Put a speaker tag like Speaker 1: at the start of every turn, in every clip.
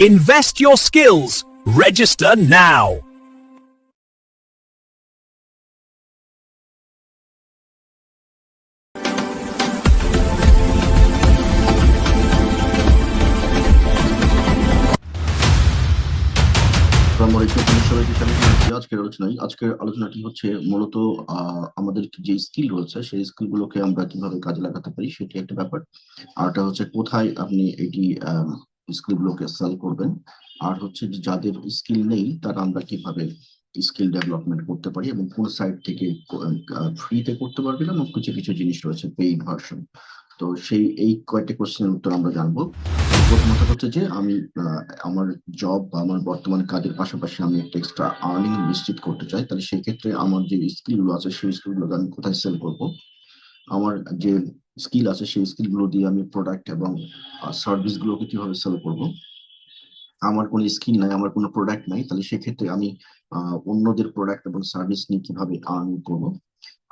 Speaker 1: Invest your skills. Register now.
Speaker 2: আজকের আলোচনায় আজকের আলোচনাটি হচ্ছে মূলত আমাদের যে স্কিল রয়েছে, সেই স্কিল গুলোকে আমরা কীভাবে কাজে লাগাতে পারি, সেটি একটা ব্যাপার আরটা হচ্ছে কোথায় আপনি এটি স্কিল গুলোকে সেল করবেন। আর হচ্ছে যাদের স্কিল নেই, তারা আমরা কীভাবে স্কিল ডেভেলপমেন্ট করতে পারি এবং কোন সাইট থেকে ফ্রিতে করতে পারবেন এবং কিছু কিছু জিনিস রয়েছে পেইড ভার্সন তো সেই, এই কয়েকটি কোশ্চেনের উত্তর আমরা জানব। প্রথমত হচ্ছে যে আমি আমার জব বা আমার বর্তমান কাজের পাশাপাশি আমি একটা এক্সট্রা আর্নিং নিশ্চিত করতে চাই। তাহলে সেই ক্ষেত্রে আমার যে স্কিলগুলো আছে, সেই স্কিলগুলো আমি কোথায় সেল করব? আমার যে স্কিল আছে, সেই স্কিলগুলো দিয়ে আমি প্রোডাক্ট এবং সার্ভিস গুলোকে কীভাবে সেল করব। আমার কোনো স্কিল নাই, আমার কোনো প্রোডাক্ট নাই, তাহলে সেক্ষেত্রে আমি অন্যদের প্রোডাক্ট এবং সার্ভিস নিয়ে কীভাবে আর্ন করব।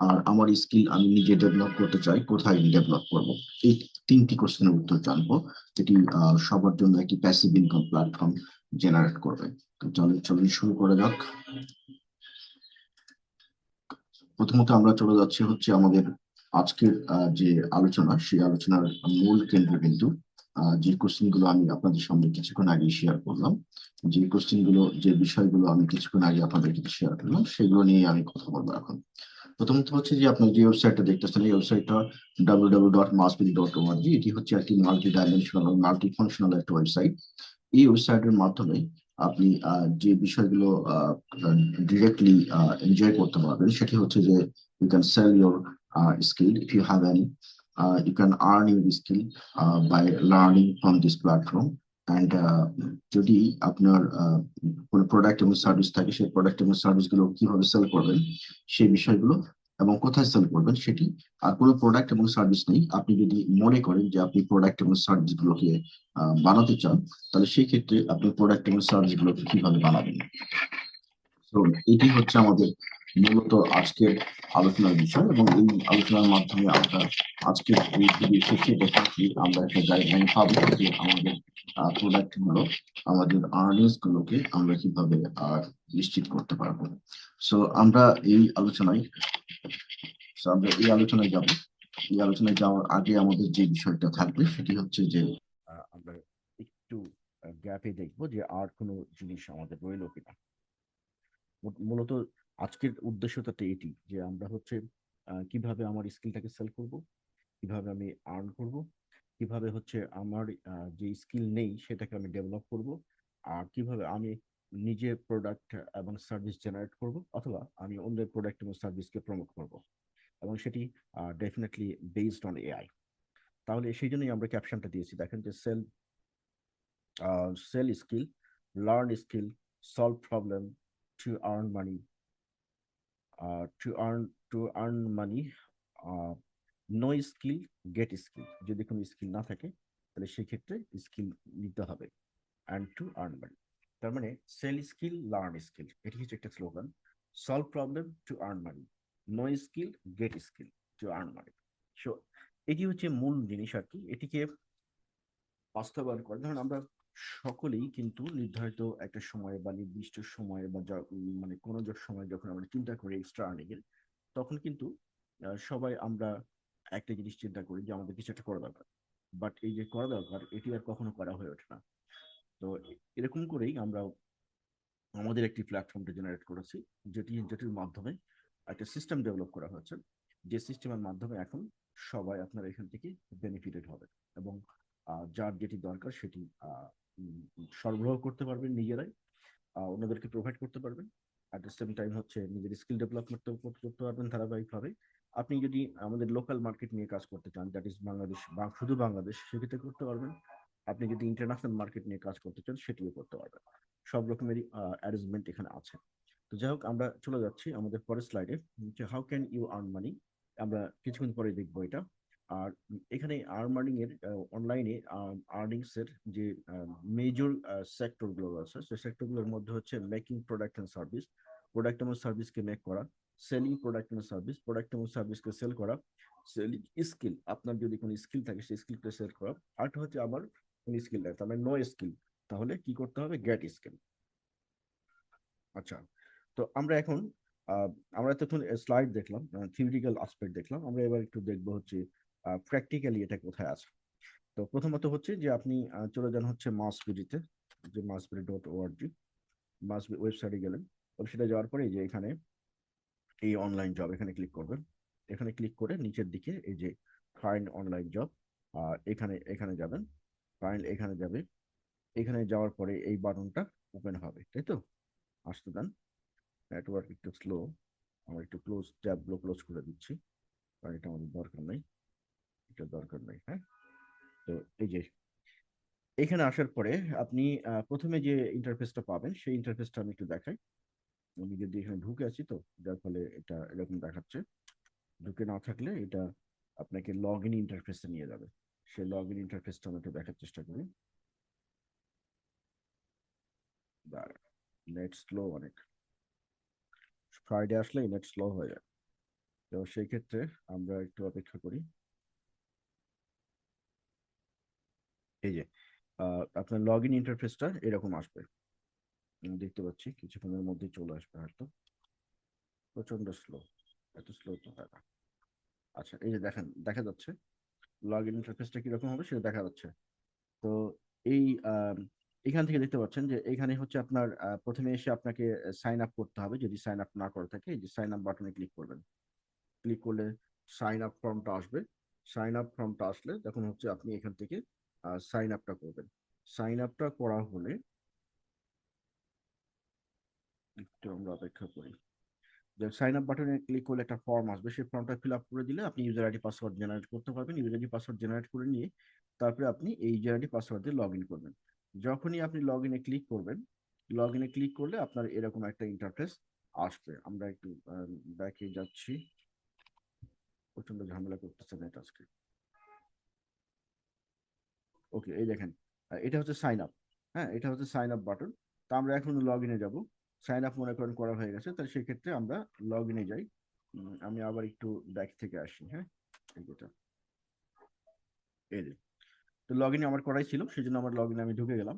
Speaker 2: আর আমার স্কিল আমি নিজে ডেভেলপ করতে চাই, কোথায় ডেভেলপ করব? এই তিনটি কোশ্চেনের উত্তর জানব, যেটি সবার জন্য একটি প্যাসিভ ইনকাম প্ল্যাটফর্ম জেনারেট করবে। তো চলুন চলুন শুরু করা যাক। প্রথমত আমরা চলে যাচ্ছি হচ্ছে আমাদের আজকের যে আলোচনা সেই আলোচনার মূল কেন্দ্রবিন্দু আহ, যে কোশ্চেনগুলো আমি আপনাদের সামনে কিছুক্ষণ আগে শেয়ার করলাম যে কোশ্চেনগুলো যে বিষয়গুলো আমি কিছুক্ষণ আগে আপনাদের সাথে শেয়ার করলাম সেগুলো নিয়ে আমি কথা বলব এখন। প্রথমত হচ্ছে যে আপনার যে ওয়েবসাইটটা দেখতেছেন এই ওয়েবসাইটটা ডাব্লিউ ডাব্লিউ ডট মাসবিডি ডট ওআরজি এটি হচ্ছে একটি মাল্টি ডাইমেনশনাল মাল্টি ফাংশনাল একটা ওয়েবসাইট এই ওয়েবসাইটের মাধ্যমে আপনি যে বিষয়গুলো ডিরেক্টলি এনজয় করতে পারবেন সেটি হচ্ছে যে you can sell your skill if you have any you can earn your skill by learning from this platform and যদি আপনার কোনো প্রোডাক্ট এবং সার্ভিস থাকে সেই প্রোডাক্ট এবং সার্ভিসগুলো কীভাবে সেল করবেন সেই বিষয়গুলো এবং কোথায় সেল করবেন সেটি আর কোনো প্রোডাক্ট এবং সার্ভিস নেই আপনি যদি মনে করেন যে আপনি প্রোডাক্ট এবং সার্ভিস গুলোকে আহ, বানাতে চান তাহলে সেই ক্ষেত্রে আপনি প্রোডাক্ট এবং সার্ভিস গুলোকে কীভাবে বানাবেন? তো এটি হচ্ছে আমাদের মূলত আজকের আলোচনার বিষয় এবং এই আলোচনার মাধ্যমে আমরা আজকের শেষে দেখাচ্ছি, আমরা একটা গাইডলাইন পাবো যে আমাদের প্রোডাক্টগুলো আমাদের আর্নিংস গুলোকে আমরা কীভাবে নিশ্চিত করতে পারব। সো আমরা এই আলোচনায় আমরা এই আলোচনায় যাব। এই আলোচনায় যাওয়ার আগে আমাদের যে বিষয়টা থাকবে সেটি হচ্ছে যে
Speaker 3: আমরা একটু গ্যাপে দেখব যে আর কোনো জিনিস আমাদের রইল কিনা। মূলত আজকের উদ্দেশ্যটা এটি যে আমরা হচ্ছে কীভাবে আমার স্কিলটাকে সেল করব কীভাবে আমি আর্ন করব কীভাবে হচ্ছে আমার যে স্কিল নেই সেটাকে আমি ডেভেলপ করব আর কীভাবে আমি নিজে প্রোডাক্ট এবং সার্ভিস জেনারেট করব অথবা আমি অন্যের প্রোডাক্ট এবং সার্ভিসকে প্রমোট করব এবং সেটি ডেফিনেটলি বেসড অন এআই তাহলে সেই জন্যই আমরা ক্যাপশনটা দিয়েছি দেখেন যে sell sell skill learn skill solve problem to earn. Uh, earn to earn money, uh, no skill, get skill. যদি কোনো স্কিল না থাকে তাহলে সেক্ষেত্রে স্কিল নিতে হবে অ্যান্ড টু আর্ন মানি তার মানে সেল স্কিল লার্ন স্কিল এটি হচ্ছে একটা slogan solve problem to earn money no skill get skill to earn money so এটি হচ্ছে মূল জিনিস আর কি। এটিকে বাস্তবায়ন করে। ধরুন আমরা সকলেই কিন্তু নির্ধারিত একটা সময় বা নির্দিষ্ট সময়ে বা মানে কোনো সময় যখন আমরা চিন্তা করি এক্সট্রা আর্নিং এর, তখন কিন্তু সবাই আমরা একটা জিনিস চিন্তা করি যে আমাদের কিছু একটা করা দরকার। বাট এই যে করা দরকার, এটি আর কখনো করা হয়ে ওঠে না। তো এরকম করেই আমরা আমাদের একটি প্ল্যাটফর্মটা জেনারেট করেছি, যেটি, যেটির মাধ্যমে একটা সিস্টেম ডেভেলপ করা হয়েছে। যে সিস্টেমের মাধ্যমে এখন সবাই আপনার এখান থেকে বেনিফিটেড হবে এবং যার যেটি দরকার সেটি সরবরাহ করতে পারবেন নিজেরাই আহ, অন্যদেরকে প্রোভাইড করতে পারবেন। অ্যাট দ্য সেম টাইম হচ্ছে নিজের স্কিল ডেভেলপমেন্ট করতে পারবেন ধারাবাহিকভাবে। আপনি যদি আমাদের লোকাল মার্কেট নিয়ে কাজ করতে চান দ্যাট ইজ বাংলাদেশ বা শুধু বাংলাদেশ সেক্ষেত্রে করতে পারবেন। আপনি যদি ইন্টারন্যাশনাল মার্কেট নিয়ে কাজ করতে চান সেটিও করতে পারবেন। সব রকমেরই অ্যারেঞ্জমেন্ট এখানে আছে। তো যাই হোক আমরা চলে যাচ্ছি আমাদের পরের স্লাইডে how can you earn money আমরা কিছুক্ষণ পরে দেখব এটা। আর এখানে আর্মার্নিং এর অনলাইনে আর্নিংস এর যে মেজর সেক্টরগুলো রয়েছে সেই সেক্টরগুলোর মধ্যে হচ্ছে making product and service product এবং সার্ভিসকে মেক করা সেলিং প্রোডাক্ট এবং সার্ভিস প্রোডাক্ট এবং সার্ভিসকে সেল করা সেলিং স্কিল আপনার যদি কোনো স্কিল থাকে, সেই স্কিলকে সেল করা আরেকটা হচ্ছে আবার কোনো স্কিল থাকে তার মানে নো স্কিল তাহলে কি করতে হবে? গেট স্কিল আচ্ছা তো আমরা এখন আমরা এতক্ষণ স্লাইড দেখলাম থিওরিটিক্যাল আসপেক্ট দেখলাম, আমরা এবার একটু দেখব হচ্ছে প্র্যাকটিক্যালি এটা কোথায় আছে? তো প্রথমত হচ্ছে যে আপনি চলে যান হচ্ছে মাসবিডিতে যে মাসবিডি ডট ওআরজি মাসবি ওয়েবসাইটে গেলেন। ওয়েবসাইটে যাওয়ার পরে যে এখানে এই অনলাইন জব এখানে ক্লিক করবেন। এখানে ক্লিক করে নিচের দিকে এই যে ফাইন্ড অনলাইন জব আর এখানে এখানে যাবেন। ফাইন্ড এখানে যাবে। এখানে যাওয়ার পরে এই বাটনটা ওপেন হবে, তাই তো? আসতে দেন। নেটওয়ার্ক একটু স্লো আমরা একটু ক্লোজ ট্যাবগুলো ক্লোজ করে দিচ্ছি। কারণ এটা আমাদের দরকার নেই। এটা দরকার নেই হ্যাঁ? তো এই যে, এখানে আসার পরে আপনি প্রথমে যে ইন্টারফেসটা পাবেন, সেই ইন্টারফেসটা আমি একটু দেখাই। আমি যদি এখানে ঢুকে আছি তো, যার ফলে এটা এরকম দেখাচ্ছে। ঢুকে না থাকলে এটা আপনাকে লগ ইন ইন্টারফেসে নিয়ে যাবে। সেই লগ ইন ইন্টারফেসটা আমি একটু দেখার চেষ্টা করি। নেট স্লো অনেক। ফ্রাইডে আসলে নেট স্লো হয়ে যায়। তো সেই ক্ষেত্রে আমরা একটু অপেক্ষা করি। এই যে আপনার লগ ইন ইন্টারফেসটা এরকম আসবে। দেখতে পাচ্ছি কিছুক্ষণের মধ্যে চলে আসবে হয়তো। প্রচণ্ড স্লো এত স্লো তো হয় না। আচ্ছা এই যে দেখেন, দেখা যাচ্ছে লগ ইন ইন্টারফেসটা কীরকম হবে সেটা দেখা যাচ্ছে। তো এই এখান থেকে দেখতে পাচ্ছেন যে এখানে হচ্ছে আপনার প্রথমে এসে আপনাকে সাইন আপ করতে হবে। যদি সাইন আপ না করে থাকে, এই যে সাইন আপ বাটনে ক্লিক করবেন ক্লিক করলে সাইন আপ ফর্মটা আসবে। সাইন আপ ফর্মটা আসলে তখন হচ্ছে আপনি এখান থেকে সাইন আপটা করবেন। সাইন আপটা করা হলে একটু আমরা অপেক্ষা করি। সাইন আপ বাটনে ক্লিক করলে একটা ফর্ম আসবে। সেই ফর্মটা ফিল আপ করে দিলে আপনি ইউজার আইডি পাসওয়ার্ড জেনারেট করতে পারবেন। ইউজার আইডি পাসওয়ার্ড জেনারেট করে নিয়ে তারপরে আপনি এই ইউজার আইডি পাসওয়ার্ড দিয়ে লগ ইন করবেন। যখনই আপনি লগ ইনে ক্লিক করবেন লগ ইনে ক্লিক করলে আপনার এরকম একটা ইন্টারফেস আসবে। আমরা একটু ব্যাকে যাচ্ছি। প্রচণ্ড ঝামেলা করতেছে নেট আজকে। ওকে এই দেখেন এটা হচ্ছে সাইন আপ হ্যাঁ এটা হচ্ছে সাইন আপ বাটন তা আমরা এখন লগ ইনে যাব। সাইন আপ মনে করেন করা হয়ে গেছে, তাহলে সেক্ষেত্রে আমরা লগ ইনে যাই। আমি আবার একটু ব্যাক থেকে আসি হ্যাঁ এই যেটা এই তো লগ ইন আমার করাই ছিল সেই জন্য আমার লগ ইনে আমি ঢুকে গেলাম।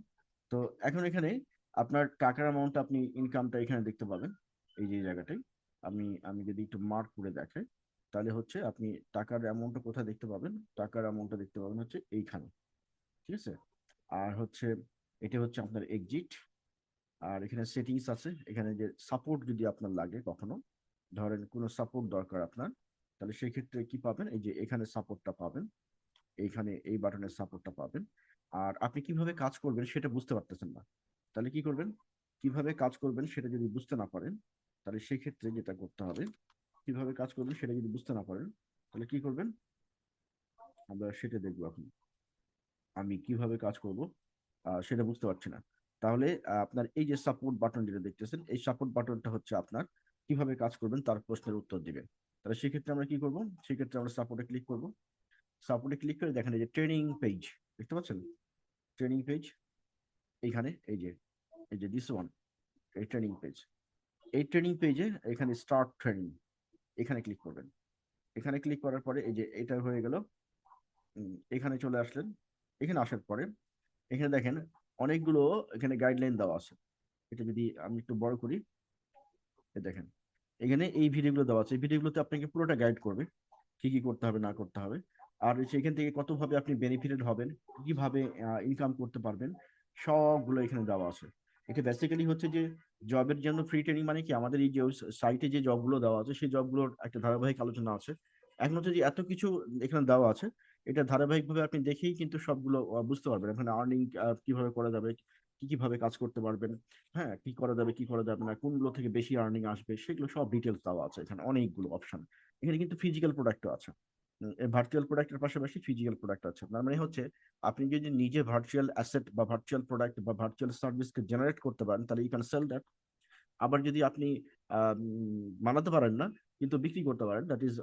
Speaker 3: তো এখন এখানে আপনার টাকার অ্যামাউন্ট আপনি ইনকামটা এখানে দেখতে পাবেন, এই যে জায়গাটায়। আমি আমি যদি একটু মার্ক করে দেখাই, তাহলে হচ্ছে আপনি টাকার অ্যামাউন্টটা কোথায় দেখতে পাবেন? টাকার অ্যামাউন্টটা দেখতে পাবেন হচ্ছে এইখানে। ঠিক আছে? আর হচ্ছে, এটা হচ্ছে আপনার এক্সিট আর এখানে সেটিংস আছে। এখানে যে সাপোর্ট যদি আপনার লাগে কখনো, ধরেন কোনো সাপোর্ট দরকার আপনার, তাহলে সেই ক্ষেত্রে কি পাবেন? এই যে এখানে সাপোর্টটা পাবেন, এইখানে এই বাটনের সাপোর্টটা পাবেন। আর আপনি কীভাবে কাজ করবেন সেটা বুঝতে পারতেছেন না। তাহলে কি করবেন? কীভাবে কাজ করবেন সেটা যদি বুঝতে না পারেন, তাহলে সেই ক্ষেত্রে যেটা করতে হবে, কীভাবে কাজ করবেন সেটা যদি বুঝতে না পারেন, তাহলে কি করবেন? আমরা সেটা দেখব এখন। আমি কীভাবে কাজ করব সেটা বুঝতে পারছি না। তাহলে আপনার এই যে সাপোর্ট বাটন যেটা দেখতেছেন, এই সাপোর্ট বাটনটা হচ্ছে আপনার কীভাবে কাজ করবেন তার প্রশ্নের উত্তর দিবে। তাহলে সেক্ষেত্রে আমরা কি করব? সেক্ষেত্রে আমরা সাপোর্টে ক্লিক করব। সাপোর্টে ক্লিক করে দেখেন এই যে ট্রেনিং পেজ দেখতে পাচ্ছেন? ট্রেনিং পেজ এইখানে এই যে এই যে দিস ওয়ান এই ট্রেনিং পেজ এই ট্রেনিং পেজে এখানে স্টার্ট ট্রেনিং এখানে ক্লিক করবেন। এখানে ক্লিক করার পরে এই যে এটা হয়ে গেল এখানে চলে আসলেন। এখানে আসার পরে, এখানে দেখেন অনেকগুলো এখানে গাইডলাইন দেওয়া আছে। এটা যদি আমি একটু বড় করি দেখেন, এখানে এই ভিডিওগুলো দেওয়া আছে। এই ভিডিওগুলোতে আপনাকে পুরোটা গাইড করবে, কি কি করতে হবে, না করতে হবে। আর সেখান থেকে কতভাবে আপনি বেনিফিটেড হবেন, কীভাবে ইনকাম করতে পারবেন, সবগুলো এখানে দেওয়া আছে। এটা বেসিক্যালি হচ্ছে যে জবের জন্য ফ্রি ট্রেনিং মানে কি? আমাদের এই যে সাইটে যে জবগুলো দেওয়া আছে, সেই জবগুলোর একটা ধারাবাহিক আলোচনা আছে। এখন হচ্ছে যে এত কিছু এখানে দেওয়া আছে এটা ধারাবাহিকভাবে আপনি দেখেই কিন্তু সবগুলো বুঝতে পারবেন এখানে আর্নিং কীভাবে করা যাবে, কি, কীভাবে কাজ করতে পারবেন হ্যাঁ কি করা যাবে, কি করা যাবে না, কোনগুলো থেকে বেশি আর্নিং আসবে, সেগুলো সব ডিটেলস দেওয়া আছে এখানে, অনেকগুলো অপশন এখানে কিন্তু ফিজিক্যাল প্রোডাক্টও আছে। ভার্চুয়াল প্রোডাক্টের পাশাপাশি ফিজিক্যাল প্রোডাক্ট আছে। তার মানে হচ্ছে, আপনি যদি নিজে ভার্চুয়াল অ্যাসেট বা ভার্চুয়াল প্রোডাক্ট বা ভার্চুয়াল সার্ভিসকে জেনারেট করতে পারেন, তাহলে ইউ ক্যান সেল দ্যাট আবার যদি আপনি বানাতে পারেন না, কিন্তু বিক্রি করতে পারেন দ্যাট ইজ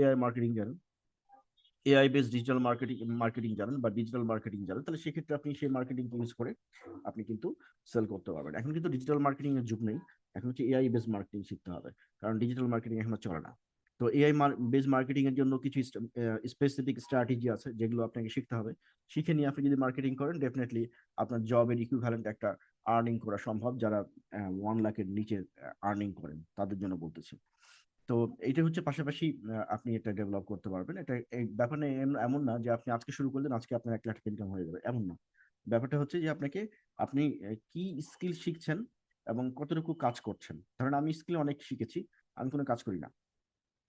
Speaker 3: এআই মার্কেটিং জানেন AI base digital marketing marketing জানেন বা ডিজিটাল মার্কেটিং জানেন, তাহলে সেক্ষেত্রে আপনি সেই মার্কেটিং ইউজ করে আপনি কিন্তু সেল করতে পারবেন। এখন কিন্তু ডিজিটাল মার্কেটিং এর যুগ নেই, এখন হচ্ছে এআই বেস মার্কেটিং শিখতে হবে, কারণ ডিজিটাল মার্কেটিং এখনও চলে না। তো এআই বেস মার্কেটিং এর জন্য কিছু স্পেসিফিক স্ট্র্যাটেজি আছে যেগুলো আপনাকে শিখতে হবে। শিখে নিয়ে আপনি যদি মার্কেটিং করেন ডেফিনেটলি আপনার জবের ইকুইভ্যালেন্ট একটা আর্নিং করা সম্ভব, যারা ওয়ান লাখের নিচে আর্নিং করেন, তাদের জন্য বলতেছি। তো এটা হচ্ছে পাশাপাশি আপনি এটা ডেভেলপ করতে পারবেন। এটা ব্যাপার ব্যাপারে এম- এমন না যে আপনি আজকে শুরু করলেন, আজকে আপনার এক লাখ টাকা ইনকাম হয়ে যাবে, এমন না। ব্যাপারটা হচ্ছে যে আপনাকে, আপনি কি স্কিল শিখছেন এবং কতটুকু কাজ করছেন। ধরেন আমি স্কিল অনেক শিখেছি, আমি কোনো কাজ করি না।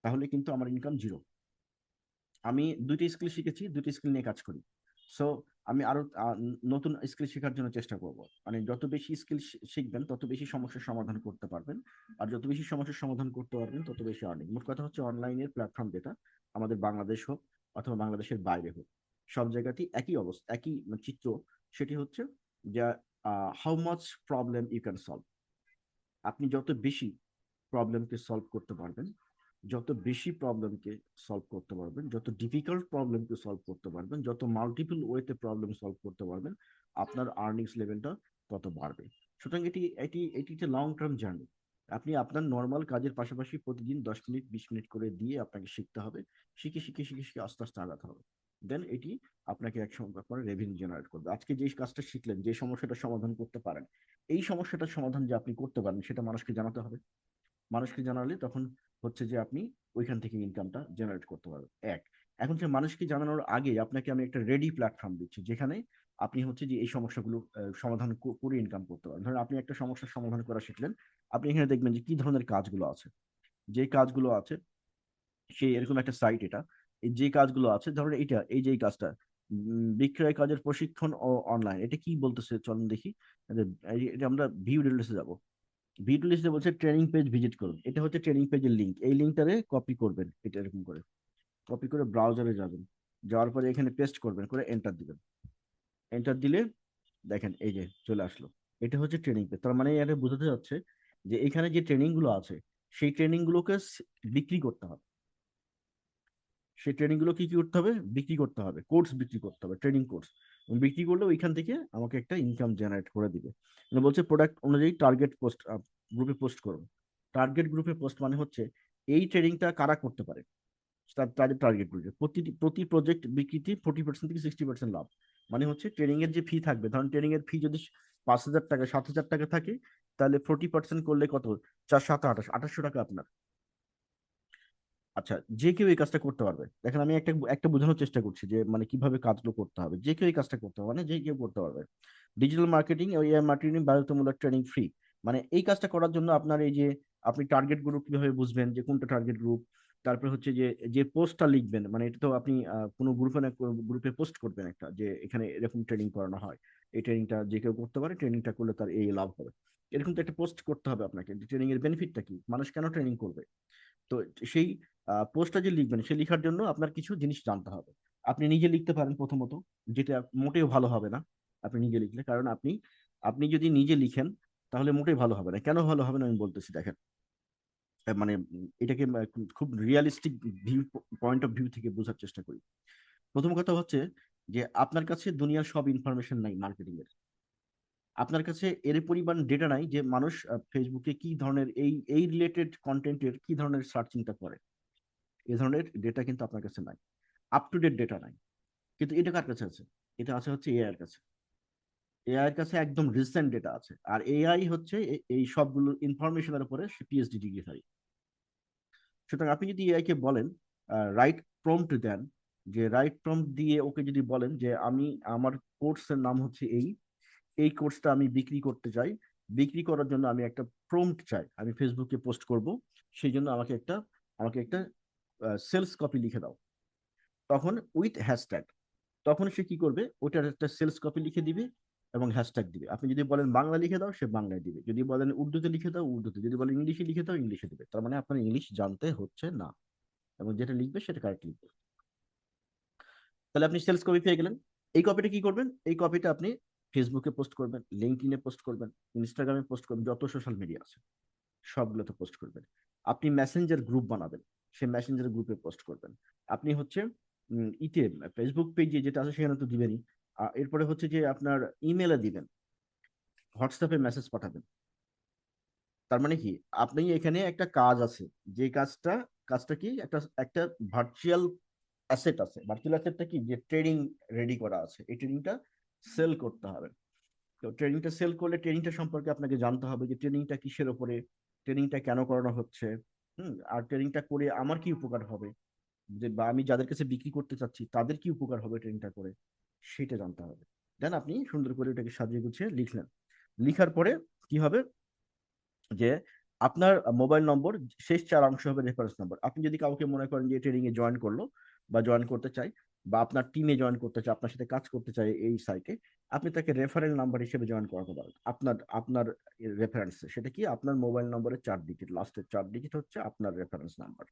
Speaker 3: তাহলে কিন্তু আমার ইনকাম জিরো আমি দুইটা স্কিল শিখেছি, দুইটা স্কিল নিয়ে কাজ করি। সো আমি আরও নতুন স্কিল শেখার জন্য চেষ্টা করব। মানে যত বেশি স্কিল শিখবেন, তত বেশি সমস্যার সমাধান করতে পারবেন। আর যত বেশি সমস্যার সমাধান করতে পারবেন, তত বেশি আর্নিং মোট কথা হচ্ছে অনলাইনের প্ল্যাটফর্ম যেটা, আমাদের বাংলাদেশ হোক অথবা বাংলাদেশের বাইরে হোক, সব জায়গাতেই একই অবস্থা, একই মানে চিত্র। সেটি হচ্ছে যে how much problem you can solve আপনি যত বেশি প্রবলেমকে সলভ করতে পারবেন যত বেশি প্রবলেমকে সলভ করতে পারবেন, যত ডিফিকাল্ট প্রবলেমকে সলভ করতে পারবেন, যত মাল্টিপল ওয়েতে প্রবলেম সলভ করতে পারবেন, আপনার আর্নিংস লেভেলটা তত বাড়বে। সুতরাং এটি এটি এটি একটা লং টার্ম জার্নি আপনি আপনার নর্মাল কাজের পাশাপাশি প্রতিদিন দশ মিনিট, বিশ মিনিট করে দিয়ে আপনাকে শিখতে হবে, শিখে শিখে শিখে শিখে আস্তে আস্তে আগাতে হবে। দেন এটি আপনাকে এক সময় পরে রেভিনিউ জেনারেট করবে। আজকে যে কাজটা শিখলেন, যে সমস্যাটা সমাধান করতে পারেন, এই সমস্যাটার সমাধান যে আপনি করতে পারেন, সেটা মানুষকে জানাতে হবে। মানুষকে জানালে তখন হচ্ছে যে আপনি ওইখান থেকে ইনকামটা জেনারেট করতে পারবেন। এক, এখন যে মানুষকে জানানোর আগে আপনাকে আমি একটা রেডি প্ল্যাটফর্ম দিচ্ছি, যেখানে আপনি হচ্ছে যে এই সমস্যাগুলো সমাধান করে ইনকাম করতে পারেন। ধরেন আপনি একটা সমস্যার সমাধান করা শিখলেন, আপনি এখানে দেখবেন যে কি ধরনের কাজগুলো আছে। যে কাজগুলো আছে সেই এরকম একটা সাইট এটা যে কাজগুলো আছে, ধরেন এটা এই যে কাজটা বিক্রয় কাজের প্রশিক্ষণ ও অনলাইন এটা কি বলতেছে? চলুন দেখি। আমরা ভিউ ডিটেলসে যাব। ভিডিও লিস্টে বলছে ট্রেনিং পেজ ভিজিট করুন, এটা হচ্ছে ট্রেনিং পেজের লিঙ্ক। এই লিঙ্কটারে কপি করবেন, এটা এরকম করে। কপি করে ব্রাউজারে যাবেন, যাওয়ার পরে এখানে পেস্ট করবেন, করে এন্টার দিবেন। এন্টার দিলে দেখেন এই যে চলে আসলো। এটা হচ্ছে ট্রেনিং পেজ। তার মানে এটা বোঝাতে যাচ্ছে যে এখানে যে ট্রেনিংগুলো আছে, সেই ট্রেনিংগুলোকে বিক্রি করতে হবে। সেই ট্রেনিংগুলো কি কি করতে হবে? বিক্রি করতে হবে। কোর্স বিক্রি করতে হবে ট্রেনিং কোর্স বিক্রি করলে ওইখান থেকে আমাকে একটা ইনকাম জেনারেট করে দিবে। মানে বলছে প্রোডাক্ট অনুযায়ী টার্গেট পোস্ট গ্রুপে পোস্ট করুন টার্গেট গ্রুপে পোস্ট মানে হচ্ছে এই ট্রেনিংটা কারা করতে পারে? তার, তাদের টার্গেট গ্রুপে প্রতিটি, প্রতি প্রজেক্ট বিক্রিতে ফোর্টি পার্সেন্ট থেকে সিক্সটি পার্সেন্ট লাভ। মানে হচ্ছে ট্রেনিং এর যে ফি থাকবে, ধরুন ট্রেনিং এর ফি যদি পাঁচ হাজার টাকা, সাত হাজার টাকা থাকে, তাহলে ফোর্টি পার্সেন্ট করলে কত? চার, সাত, আঠাশ, আঠাশশো টাকা আপনার। আচ্ছা যে কেউ এই কাজটা করতে পারবে। দেখেন আমি একটা একটা বোঝানোর চেষ্টা করছি যে মানে কীভাবে কাজগুলো করতে হবে। যে কেউ এই কাজটা করতে হবে মানে যে কেউ করতে পারবে। ডিজিটাল মার্কেটিং ও এআই মার্কেটিং বাধ্যতামূলক ট্রেনিং ফ্রি মানে এই কাজটা করার জন্য আপনার এই যে, আপনি টার্গেট গ্রুপ কীভাবে বুঝবেন, যে কোনটা টার্গেট গ্রুপ তারপরে হচ্ছে যে যে পোস্টটা লিখবেন মানে এটা তো আপনি কোনো গ্রুপে না গ্রুপে পোস্ট করবেন একটা, যে এখানে এরকম ট্রেনিং করানো হয়। এই ট্রেনিংটা যে কেউ করতে পারে ট্রেনিংটা করলে তার এই লাভ হবে। এরকম তো একটা পোস্ট করতে হবে আপনাকে ট্রেনিং এর বেনিফিটটা কি? মানুষ কেন ট্রেনিং করবে? তো সেই পোস্টটা যে লিখবেন, সে লেখার জন্য আপনার কিছু জিনিস জানতে হবে। আপনি নিজে লিখতে পারেন প্রথমত, যেটা মোটেও ভালো হবে না আপনি নিজে লিখলে। কারণ আপনি আপনি যদি নিজে লিখেন, তাহলে মোটেই ভালো হবে না। কেন ভালো হবে না আমি বলতেছি, দেখেন। মানে এটাকে খুব realistic view point of view থেকে বোঝার চেষ্টা করি। প্রথম কথা হচ্ছে যে, আপনার কাছে দুনিয়ার সব ইনফরমেশন নাই মার্কেটিং এর আপনার কাছে এর পরিমাণ ডেটা নাই যে মানুষ ফেসবুকে কি ধরনের এই এই রিলেটেড কন্টেন্টের কি ধরনের সার্চিংটা করে। এ ধরনের ডেটা কিন্তু আপনার কাছে নাই। আপ টু ডেট ডেটা নাই। কিন্তু এটা কার কাছে আছে? এটা আছে হচ্ছে এআই এর কাছে। এআই এর কাছে একদম রিসেন্ট ডেটা আছে। আর এআই হচ্ছে এই সবগুলো ইনফরমেশনের উপরে সে পিএইচডি ডিগ্রিধারী সুতরাং আপনি যদি এআই কে বলেন রাইট প্রম্পট দেন, যে রাইট প্রম্পট দিয়ে ওকে যদি বলেন যে আমি, আমার কোর্সের নাম হচ্ছে এই এই কোর্সটা আমি বিক্রি করতে চাই। বিক্রি করার জন্য আমি একটা প্রম্পট চাই। আমি ফেসবুকে পোস্ট করব। সেই জন্য আমাকে একটা আমাকে একটা সেলস কপি লিখে দাও। তখন উইথ হ্যাশট্যাগ তখন সে কি করবে? ওটার একটা সেলস কপি লিখে দিবে এবং হ্যাশট্যাগ দিবে। আপনি যদি বলেন বাংলা লিখে দাও, সে বাংলায় দিবে। যদি বলেন উর্দুতে লিখে দাও, উর্দুতে। যদি বলেন ইংলিশে লিখে দাও, ইংলিশে দিবে। তার মানে আপনার ইংলিশ জানতে হচ্ছে না। এবং যেটা লিখবে, সেটা কারেক্ট লিখবে। তাহলে আপনি সেলস কপি পেয়ে গেলেন। এই কপিটা কি করবেন? এই কপিটা আপনি ফেসবুকে পোস্ট করবেন লিঙ্কডিনে পোস্ট করবেন ইনস্টাগ্রামে পোস্ট করবেন, যত সোশ্যাল মিডিয়া আছে, সবগুলোতে পোস্ট করবেন। আপনি মেসেঞ্জার গ্রুপ বানাবেন, সেই মেসেঞ্জার গ্রুপে পোস্ট করবেন। আপনি হচ্ছে ইতে ফেসবুক পেজে যেটা আছে সেখানে তো দিবেনই। এরপরে হচ্ছে যে আপনার ইমেলে দিবেন হোয়াটসঅ্যাপে মেসেজ পাঠাবেন। তার মানে কি? আপনি এখানে একটা কাজ আছে, যে কাজটা কাজটা কি? একটা একটা ভার্চুয়াল অ্যাসেট আছে। ভার্চুয়াল অ্যাসেটটা কি? যে ট্রেডিং রেডি করা আছে। এই ট্রেডিংটা সেল করতে হবে। তো ট্রেনিংটা সেল করলে ট্রেনিংটা সম্পর্কে আপনাকে জানতে হবে যে ট্রেনিংটা কিসের ওপরে ট্রেনিংটা কেন করানো হচ্ছে, হুম, আর ট্রেনিংটা করে আমার কি উপকার হবে? যে বা আমি যাদের কাছে বিক্রি করতে চাচ্ছি, তাদের কি উপকার হবে ট্রেনিংটা করে? সেটা জানতে হবে। দেন আপনি সুন্দর করে ওটাকে সাজিয়ে গুছিয়ে লিখলেন। লিখার পরে কি হবে? যে আপনার মোবাইল নম্বর, শেষ চার অংশ হবে রেফারেন্স নম্বর আপনি যদি কাউকে মনে করেন যে ট্রেনিংয়ে জয়েন করল বা জয়েন করতে চাই বা আপনার টিমে জয়েন করতে চায়, আপনার সাথে কাজ করতে চায় এই সাইটে আপনি তাকে রেফারেল নাম্বার হিসেবে জয়েন করাতে পারেন আপনার আপনার রেফারেন্স সেটা কি? আপনার মোবাইল নম্বরের চার ডিজিট লাস্টের চার ডিজিট হচ্ছে আপনার রেফারেন্স নাম্বার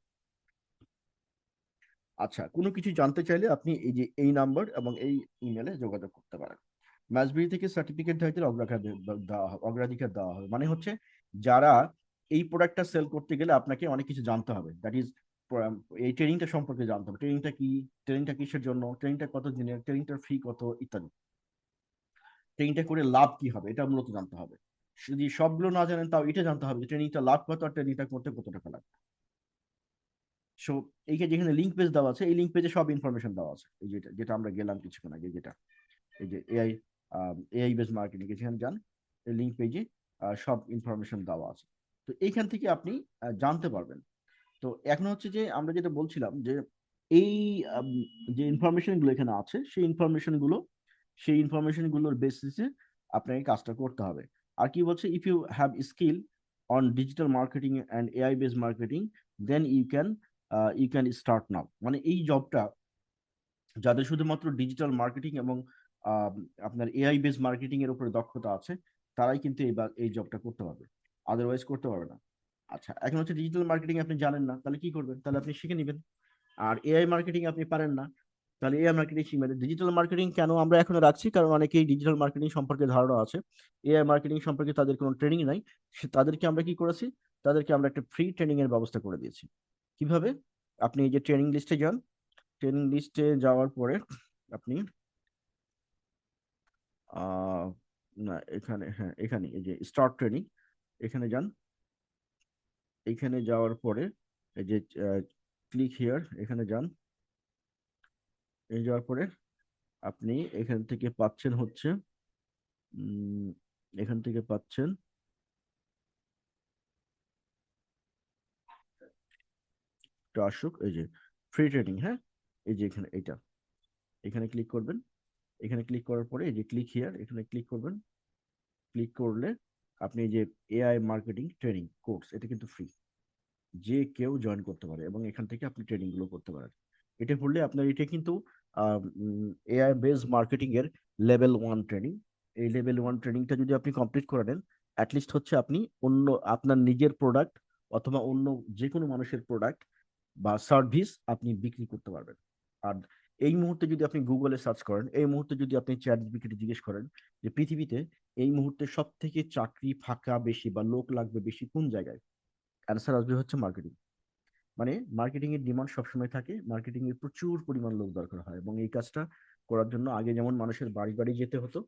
Speaker 3: আচ্ছা কোনো কিছু জানতে চাইলে আপনি এই যে, এই নাম্বার এবং এই ইমেলে যোগাযোগ করতে পারেন। ম্যাচবেরি থেকে সার্টিফিকেট ধারীদের অগ্রাধিকার দেওয়া হবে অগ্রাধিকার দেওয়া হবে মানে হচ্ছে, যারা এই প্রোডাক্টটা সেল করতে গেলে আপনাকে অনেক কিছু জানতে হবে। দ্যাট ইজ এই ট্রেনিংটা সম্পর্কে জানতে হবে ট্রেনিংটা কি? ট্রেনিংটা কিসের জন্য? ট্রেনিংটা কত দিনের ট্রেনিংটার ফি কত? ইত্যাদি। ট্রেনিংটা করে লাভ কি হবে? এটা মূলত জানতে হবে। যদি সবগুলো না জানেন, তাও এটা জানতে হবে ট্রেনিংটা লাভ কত আর ট্রেনিংটা করতে কত টাকা লাগবে। সো এই যেখানে লিঙ্ক পেজ দেওয়া আছে, এই লিঙ্ক পেজে সব ইনফরমেশন দেওয়া আছে। এই যেটা যেটা আমরা গেলাম কিছুক্ষণ আগে, যেটা, এই যে এআই এআই বেস মার্কেটিং যেখানে যান, এই লিঙ্ক পেজে সব ইনফরমেশন দেওয়া আছে। তো এইখান থেকে আপনি জানতে পারবেন তো এখন হচ্ছে যে আমরা যেটা বলছিলাম যে এই যে ইনফরমেশনগুলো এখানে আছে, সেই ইনফরমেশনগুলো, সেই ইনফরমেশনগুলোর বেসিসে আপনাকে কাজটা করতে হবে। আর কি বলছে? If you have skill on digital marketing and AI base marketing then you can you can start now মানে এই জবটা যাদের শুধুমাত্র ডিজিটাল মার্কেটিং এবং আপনার এআই বেস মার্কেটিং এর উপরে দক্ষতা আছে, তারাই কিন্তু এই এই জবটা করতে পারবে। আদারওয়াইজ করতে পারবে না। আচ্ছা এখন হচ্ছে ডিজিটাল মার্কেটিং আপনি জানেন না, তাহলে কি করবেন? তাহলে আপনি শিখে নেবেন। আর এআই মার্কেটিং আপনি পারেন না, তাহলে এআই মার্কেটিং শিখবেন। ডিজিটাল মার্কেটিং কেন আমরা এখনও রাখছি? কারণ অনেকেই ডিজিটাল মার্কেটিং সম্পর্কে ধারণা আছে। এআই মার্কেটিং সম্পর্কে তাদের কোনো ট্রেনিং নাই। তাদেরকে আমরা কি করেছি? তাদেরকে আমরা একটা ফ্রি ট্রেনিং এর ব্যবস্থা করে দিয়েছি। কীভাবে? আপনি এই যে ট্রেনিং লিস্টে যান। ট্রেনিং লিস্টে যাওয়ার পরে আপনি না, এখানে হ্যাঁ এখানে, এই যে স্টার্ট ট্রেনিং এখানে যান। এখানে যাওয়ার পরে, এই যে ক্লিক হিয়ার এখানে যান। এই যাওয়ার পরে আপনি এখান থেকে পাচ্ছেন হচ্ছে এখান থেকে পাচ্ছেন আসুক এই যে ফ্রি ট্রেনিং হ্যাঁ? এই যে এখানে এটা এখানে ক্লিক করবেন। এখানে ক্লিক করার পরে এই যে ক্লিক হিয়ার এখানে ক্লিক করবেন। ক্লিক করলে আপনি যে এআই মার্কেটিং ট্রেনিং কোর্স এটা কিন্তু ফ্রি যে কেউ জয়েন করতে পারে এবং এখান থেকে আপনি ট্রেনিংগুলো করতে পারেন। এটা পড়লে আপনার, এটা কিন্তু এআই বেস মার্কেটিং এর লেভেল ওয়ান ট্রেনিং এই লেভেল ওয়ান ট্রেনিংটা যদি আপনি কমপ্লিট করে নেন অ্যাটলিস্ট হচ্ছে আপনি অন্য, আপনার নিজের প্রোডাক্ট অথবা অন্য যে কোনো মানুষের প্রোডাক্ট বা সার্ভিস আপনি বিক্রি করতে পারবেন। আর এই মুহূর্তে যদি আপনি গুগলে সার্চ করেন, এই মুহূর্তে যদি আপনি চ্যাট জিপিটি জিজ্ঞেস করেন যে পৃথিবীতে এই মুহূর্তে সব থেকে চাকরি ফাঁকা বেশি বা লোক লাগবে বেশি কোন জায়গায়? অ্যান্সার আসবে হচ্ছে মার্কেটিং মানে মার্কেটিং এর ডিমান্ড সবসময় থাকে মার্কেটিং এর প্রচুর পরিমাণ লোক দরকার হয় এবং এই কাজটা করার জন্য আগে যেমন মানুষের বাড়ি বাড়ি যেতে হতো,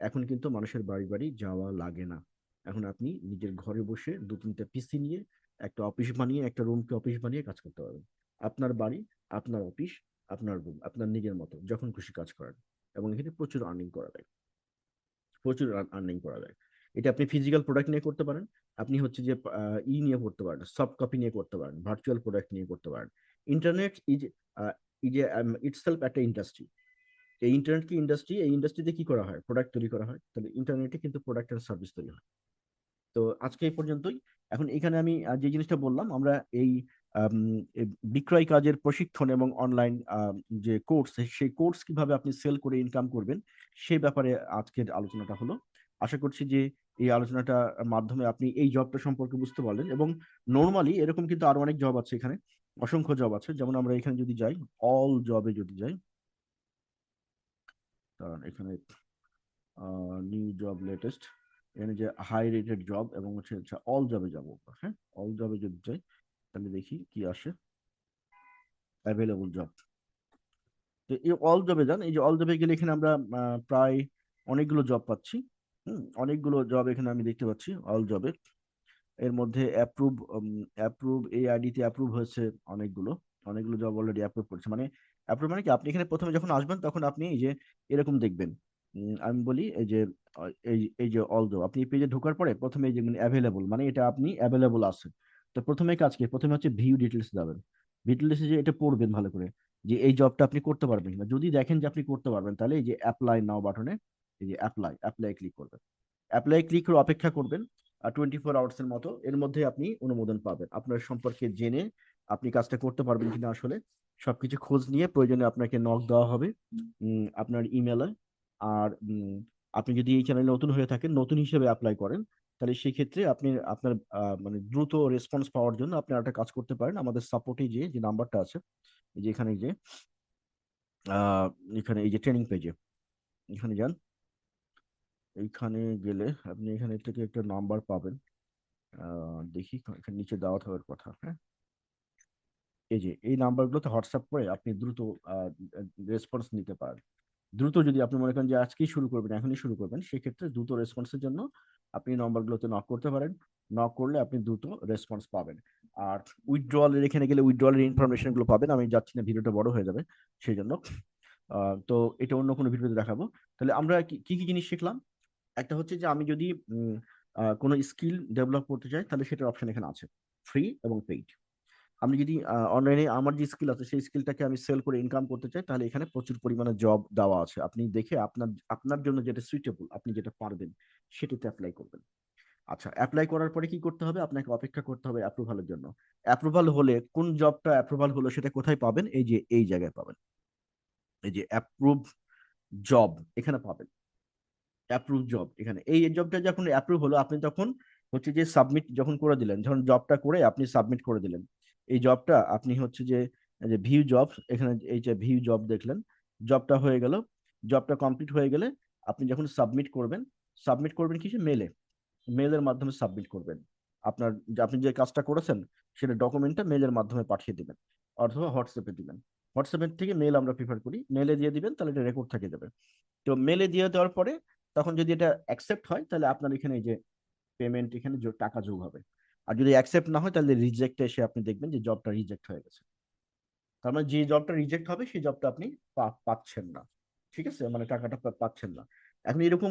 Speaker 3: এখন কিন্তু মানুষের বাড়ি বাড়ি যাওয়া লাগে না। এখন আপনি নিজের ঘরে বসে দু তিনটা পিসি নিয়ে, একটা অফিস বানিয়ে, একটা রুমকে অফিস বানিয়ে কাজ করতে পারবেন। আপনার বাড়ি, আপনার অফিস আপনার রুম আপনার নিজের মতো, যখন খুশি কাজ করেন এবং এখানে প্রচুর আর্নিং করা যায়। প্রচুর আর্নিং করা যায়। এটা আপনি ফিজিক্যাল প্রোডাক্ট নিয়ে করতে পারেন, আপনি হচ্ছে যে ই নিয়ে করতে পারেন সফট কপি নিয়ে করতে পারেন ভার্চুয়াল প্রোডাক্ট নিয়ে করতে পারেন। ইন্টারনেট ইজ ইজ ইটসেলফ একটা ইন্ডাস্ট্রি এই ইন্টারনেট কি ইন্ডাস্ট্রি এই ইন্ডাস্ট্রিতে কি করা হয়? প্রোডাক্ট তৈরি করা হয়। তাহলে ইন্টারনেটে কিন্তু প্রোডাক্ট এন্ড সার্ভিস তৈরি হয়। তো আজকে এই পর্যন্তই। এখন এখানে আমি যে জিনিসটা বললাম, আমরা এই বিক্রয় কাজের প্রশিক্ষণ এবং অনলাইন যে কোর্স সেই কোর্স কীভাবে আপনি সেল করে ইনকাম করবেন সেই ব্যাপারে আজকের আলোচনাটা হলো। আশা করছি যে এই আলোচনাটার মাধ্যমে আপনি এই জবটা সম্পর্কে বুঝতে পারলেন এবং নর্মালি এরকম কিন্তু আরও অনেক জব আছে এখানে, অসংখ্য জব আছে। যেমন আমরা এখানে যদি যাই অল জবে যদি যাই, কারণ এখানে নিউ জব লেটেস্ট এখানে যে হাই রেটেড জব এবং হচ্ছে আচ্ছা অল জবে যাব হ্যাঁ? অল জবে যদি যাই, তাহলে দেখি কি আসে। অ্যাভেলেবল জব তো এই অল জবে যান এই যে অল জবে গেলে এখানে আমরা প্রায় অনেকগুলো জব পাচ্ছি, হুম, অনেকগুলো জব এখানে আমি দেখতে পাচ্ছি অল জবে এর মধ্যে অ্যাপ্রুভ অ্যাপ্রুভ এই আইডিতে অ্যাপ্রুভ হয়েছে অনেকগুলো অনেকগুলো জব অলরেডি অ্যাপ্রুভ করেছে। মানে অ্যাপ্রুভ মানে কি? আপনি এখানে প্রথমে যখন আসবেন, তখন আপনি এই যে এরকম দেখবেন। আমি বলি এই যে এই এই যে অল জব আপনি পেজে ঢোকার পরে প্রথমে এই যে অ্যাভেলেবল মানে এটা আপনি অ্যাভেলেবল আছে। তো প্রথমে কাজ কি? প্রথমে হচ্ছে ভিউ ডিটেলস যাবেন। ভিউ ডিটেলসে যে এটা পড়বেন ভালো করে। যে এই জবটা আপনি করতে পারবেন কিনা। যদি দেখেন যে আপনি করতে পারবেন, তাহলে এই যে অ্যাপ্লাই নাও বাটনে এই যে অ্যাপ্লাই অ্যাপ্লাই ক্লিক করবেন। অ্যাপ্লাই ক্লিক করে অপেক্ষা করবেন আর টোয়েন্টি ফোর আওয়ার্সের মতো। এর মধ্যে আপনি অনুমোদন পাবেন। আপনার সম্পর্কে জেনে আপনি কাজটা করতে পারবেন কিনা আসলে। সবকিছু খোঁজ নিয়ে প্রয়োজনে আপনাকে নক দেওয়া হবে। আপনার ইমেলে আর আপনি যদি এই চ্যানেলে নতুন হয়ে থাকেন, নতুন হিসেবে অ্যাপ্লাই করেন, তাহলে সেই ক্ষেত্রে আপনি, আপনার মানে দ্রুত রেসপন্স পাওয়ার জন্য আপনি একটা কাজ করতে পারেন। আমাদের সাপোর্টে যে যে নাম্বারটা আছে এই যে এখানে যে এখানে এই যে ট্রেনিং পেজে এখানে যান। এইখানে গেলে আপনি এখানে থেকে একটা নাম্বার পাবেন। দেখি এখানে নিচে দেওয়া থাকার কথা হ্যাঁ? এই যে, এই নাম্বারগুলোতে হোয়াটসঅ্যাপ করে আপনি দ্রুত রেসপন্স নিতে পারেন। দ্রুত যদি আপনি মনে করেন যে আজকেই শুরু করবেন, এখনই শুরু করবেন, সেক্ষেত্রে দ্রুত রেসপন্সের জন্য আপনি নাম্বারগুলোতে নক করতে পারেন। নক করলে আপনি দ্রুত রেসপন্স পাবেন। আর উইথড্রয়ালের এখানে গেলে উইথড্রয়ালের ইনফরমেশনগুলো পাবেন। আমি যাচ্ছি না, ভিডিওটা বড় হয়ে যাবে সেই জন্য তো এটা অন্য কোনো ভিডিওতে দেখাবো। তাহলে আমরা কি কি জিনিস শিখলাম? একটা হচ্ছে যে আমি যদি কোনো স্কিল ডেভেলপ করতে চাই, তাহলে সেটার অপশন এখানে আছে। ফ্রি এবং পেইড আমি যদি অনলাইনে আমার যে স্কিল আছে, সেই স্কিলটাকে আমি সেল করে ইনকাম করতে চাই, তাহলে এখানে প্রচুর পরিমাণে জব দেওয়া আছে। আপনি দেখে আপনার আপনার জন্য যেটা সুইটেবল আপনি যেটা পারবেন, সেটাতে অ্যাপ্লাই করবেন। আচ্ছা অ্যাপ্লাই করার পরে কি করতে হবে? আপনাকে অপেক্ষা করতে হবে অ্যাপ্রুভালের জন্য। অ্যাপ্রুভাল হলে কোন জবটা অ্যাপ্রুভাল হলো সেটা কোথায় পাবেন? এই যে, এই জায়গায় পাবেন। এই যে অ্যাপ্রুভ জব এখানে পাবেন। অ্যাপ্রুভ জব এখানে। এই জবটা যখন অ্যাপ্রুভ হলো, আপনি তখন হচ্ছে যে সাবমিট যখন করে দিলেন, যখন জবটা করে আপনি সাবমিট করে দিলেন, এই জবটা আপনি হচ্ছে যে যে ভিউ জব এখানে এই যে ভিউ জব দেখলেন জবটা হয়ে গেল জবটা কমপ্লিট হয়ে গেলে আপনি যখন সাবমিট করবেন সাবমিট করবেন কিছু মেলে মেলের মাধ্যমে সাবমিট করবেন। আপনার, আপনি যে কাজটা করেছেন, সেটা ডকুমেন্টটা মেলের মাধ্যমে পাঠিয়ে দিবেন, অথবা হোয়াটসঅ্যাপে দিবেন। হোয়াটসঅ্যাপের থেকে মেল আমরা প্রিফার করি। মেলে দিয়ে দিবেন, তাহলে এটা রেকর্ড থেকে যাবে। তো মেলে দিয়ে দেওয়ার পরে, তখন যদি এটা অ্যাকসেপ্ট হয়, তাহলে আপনার এখানে এই যে পেমেন্ট এখানে টাকা যোগ হবে। আর যদি অ্যাকসেপ্ট না হয়, তাহলে রিজেক্ট এসে আপনি দেখবেন যে জবটা রিজেক্ট হয়ে গেছে। তার মানে যে জবটা রিজেক্ট হবে, সেই জবটা আপনি পাচ্ছেন না। ঠিক আছে? মানে টাকাটা পাচ্ছেন না। এখন এরকম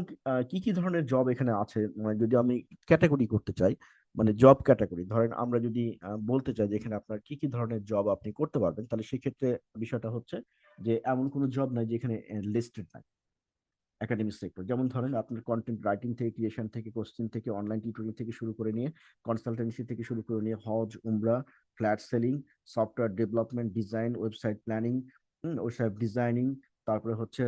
Speaker 3: কি- কি ধরনের জব এখানে আছে? মানে যদি আমি ক্যাটাগরি করতে চাই মানে জব ক্যাটাগরি ধরেন আমরা যদি বলতে চাই যে এখানে আপনার কি কি ধরনের জব আপনি করতে পারবেন, তাহলে সেক্ষেত্রে বিষয়টা হচ্ছে যে এমন কোনো জব নাই যেখানে লিস্টেড নাই। একাডেমিক সেক্টর যেমন ধরেন আপনার কন্টেন্ট রাইটিং থেকে ক্রিয়েশন থেকে কোশ্চেন থেকে অনলাইন টিউটোরিয়াল থেকে শুরু করে নিয়ে কনসালটেন্সি থেকে শুরু করে নিয়ে, হজ, উমরা flat selling software development design website planning website designing তারপরে হচ্ছে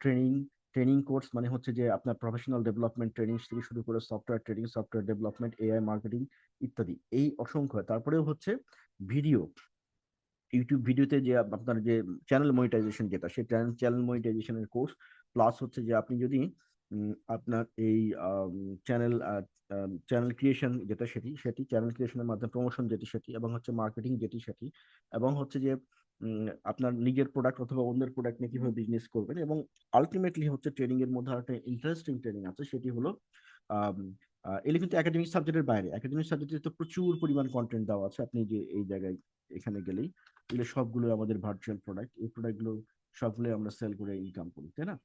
Speaker 3: ট্রেনিং ট্রেনিং কোর্স মানে হচ্ছে যে আপনার প্রফেশনাল ডেভেলপমেন্ট ট্রেনিং থেকে শুরু করে software training software development AI marketing ইত্যাদি। এই অসংখ্য। তারপরেও হচ্ছে ভিডিও ইউটিউব ভিডিওতে যে আপনার যে চ্যানেল মনিটাইজেশন যেটা, সেই চ্যানেল মনিটাইজেশনের কোর্স প্লাস হচ্ছে যে আপনি যদি আপনার এই চ্যানেল চ্যানেল ক্রিয়েশন যেটা সেটি সেটি চ্যানেল ক্রিয়েশনের মাধ্যমে প্রমোশন যেটি সেটি, এবং হচ্ছে মার্কেটিং যেটি সেটি, এবং হচ্ছে যে আপনার নিজের প্রোডাক্ট অথবা অন্যের প্রোডাক্ট নিয়ে কীভাবে বিজনেস করবেন এবং আলটিমেটলি হচ্ছে ট্রেনিং এর মধ্যে একটা ইন্টারেস্টিং ট্রেনিং আছে সেটি হলো আম, কিন্তু একাডেমিক সাবজেক্টের বাইরে। একাডেমিক সাবজেক্টে তো প্রচুর পরিমাণ কন্টেন্ট দেওয়া আছে আপনি যে এই জায়গায় এখানে গেলেই। এগুলো সবগুলো আমাদের ভার্চুয়াল প্রোডাক্ট এই প্রোডাক্টগুলো সবগুলো আমরা সেল করে ইনকাম করি তাই না?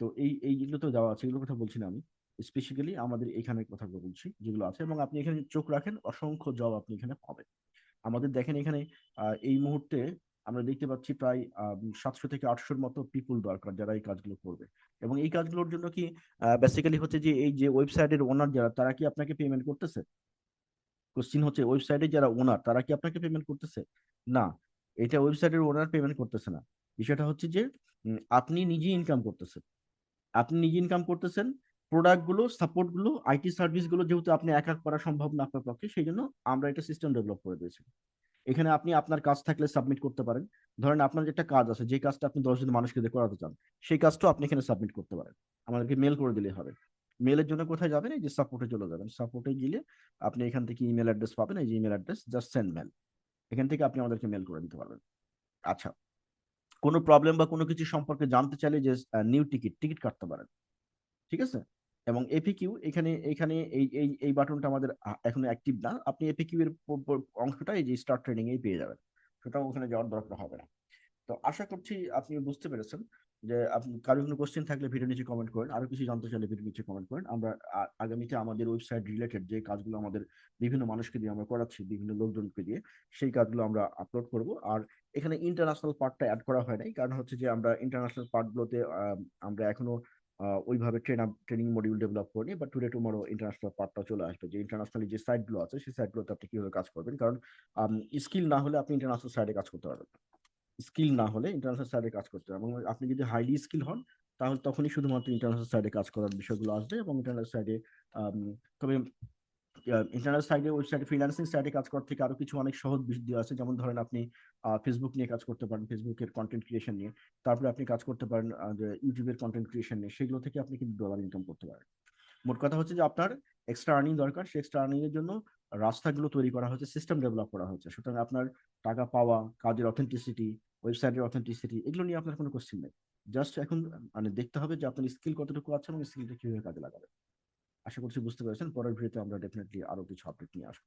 Speaker 3: তো এই এই যেগুলো তো দেওয়া আছে এগুলোর কথা বলছি না আমি। স্পেসিফিক্যালি আমাদের এখানে কথাগুলো বলছি যেগুলো আছে এবং আপনি এখানে চোখ রাখেন অসংখ্য জব আপনি এখানে পাবেন। আমাদের দেখেন এখানে এই মুহূর্তে আমরা দেখতে পাচ্ছি প্রায় সাতশো থেকে আটশোর মতো পিপুল দরকার যারা এই কাজগুলো করবে। এবং এই কাজগুলোর জন্য কি বেসিক্যালি হচ্ছে যে এই যে ওয়েবসাইটের ওনার যারা, তারা কি আপনাকে পেমেন্ট করতেছে? কোশ্চিন হচ্ছে ওয়েবসাইটে যারা ওনার তারা কি আপনাকে পেমেন্ট করতেছে? না, এটা ওয়েবসাইটের ওনার পেমেন্ট করতেছে না। বিষয়টা হচ্ছে যে আপনি নিজে ইনকাম করতেছেন। আপনি নিজে ইনকাম করতেছেন প্রোডাক্টগুলো সাপোর্টগুলো আইটি সার্ভিসগুলো যেহেতু আপনি একা করা সম্ভব না আপনার পক্ষে, সেই জন্য আমরা এটা সিস্টেম ডেভেলপ করে দিয়েছি। এখানে আপনি আপনার কাজ থাকলে সাবমিট করতে পারেন। ধরেন আপনার একটা কাজ আছে যে কাজটা আপনি দশজন মানুষকে দিয়ে করাতে চান, সেই কাজটাও আপনি এখানে সাবমিট করতে পারেন। আমাদেরকে মেল করে দিলেই হবে। মেলের জন্য কোথায় যাবেন? এই যে সাপোর্টে চলে যাবেন। সাপোর্টে গেলে আপনি এখান থেকে ইমেল অ্যাড্রেস পাবেন। এই যে email address just send mail এখান থেকে আপনি আমাদেরকে মেল করে দিতে পারবেন। আচ্ছা। কোনো প্রবলেম বা কোনো কিছু সম্পর্কে জানতে চাইলে যে নিউ টিকিট টিকিট কাটতে পারেন। ঠিক আছে? এবং এপিকিউ এখানে এখানে এই এই এই বাটনটা আমাদের এখনও অ্যাক্টিভ না। আপনি এপিকিউ এর অংশটা এই যে স্টার্ট ট্রেনিং এই পেয়ে যাবেন। সেটাও ওখানে যাওয়ার দরকার হবে না। তো আশা করছি আপনি বুঝতে পেরেছেন যে আপনি কারও কোনো কোশ্চেন থাকলে ভিডিও নিচে কমেন্ট করেন। আরও কিছু জানতে চাইলে ভিডিও নিচে কমেন্ট করেন। আমরা আগামীতে আমাদের ওয়েবসাইট রিলেটেড যে কাজগুলো আমাদের বিভিন্ন মানুষকে দিয়ে আমরা করাচ্ছি, বিভিন্ন লোকজনকে দিয়ে, সেই কাজগুলো আমরা আপলোড করব। আর এখানে ইন্টারন্যাশনাল পার্টটা অ্যাড করা হয় নাই। কারণ হচ্ছে যে আমরা ইন্টারন্যাশনাল পার্টগুলোতে আমরা এখনও ওইভাবে ট্রেন ট্রেনিং মডিউল ডেভেলপ করিনি বাট টুডে টুমারো ইন্টারন্যাশনাল পার্টটা চলে আসবে। যে ইন্টারন্যাশনালি যে সাইটগুলো আছে, সেই সাইটগুলোতে আপনি কীভাবে কাজ করবেন? কারণ স্কিল না হলে আপনি ইন্টারন্যাশনাল সাইডে কাজ করতে পারবেন স্কিল না হলে ইন্টারন্যাশনাল সাইডে কাজ করতে পারবেন এবং আপনি যদি হাইলি স্কিল হন, তাহলে তখনই শুধুমাত্র ইন্টারন্যাশনাল সাইডে কাজ করার বিষয়গুলো আসবে এবং ইন্টারন্যাশনাল সাইডে তবে ইন্টারনাল সাইডে ওয়েবসাইটে ফ্রিল্যান্সিং সাইডে কাজ করার থেকে আরও কিছু অনেক সহজ বিষয় আছে। যেমন ধরেন আপনি ফেসবুক নিয়ে কাজ করতে পারেন ফেসবুকের কন্টেন্ট ক্রিয়েশন নিয়ে। তারপরে আপনি কাজ করতে পারেন ইউটিউবের কন্টেন্ট ক্রিয়েশন নিয়ে। সেগুলো থেকে আপনি কিন্তু ডলার ইনকাম করতে পারেন। মোট কথা হচ্ছে যে আপনার এক্সট্রা আর্নিং দরকার। সেই এক্সট্রা আর্নিং এর জন্য রাস্তাগুলো তৈরি করা হয়েছে সিস্টেম ডেভেলপ করা হয়েছে। সুতরাং আপনার টাকা পাওয়া, কাজের অথেন্টিসিটি ওয়েবসাইটের অথেন্টিসিটি এগুলো নিয়ে আপনার কোনো কোশ্চেন নেই। জাস্ট এখন মানে দেখতে হবে যে আপনার স্কিল কতটুকু আছে এবং স্কিলটা কীভাবে কাজে লাগাবে আশা করছি বুঝতে পেরেছেন। পরের ভিডিওতে আমরা ডেফিনেটলি আরও কিছু আপডেট নিয়ে আসব।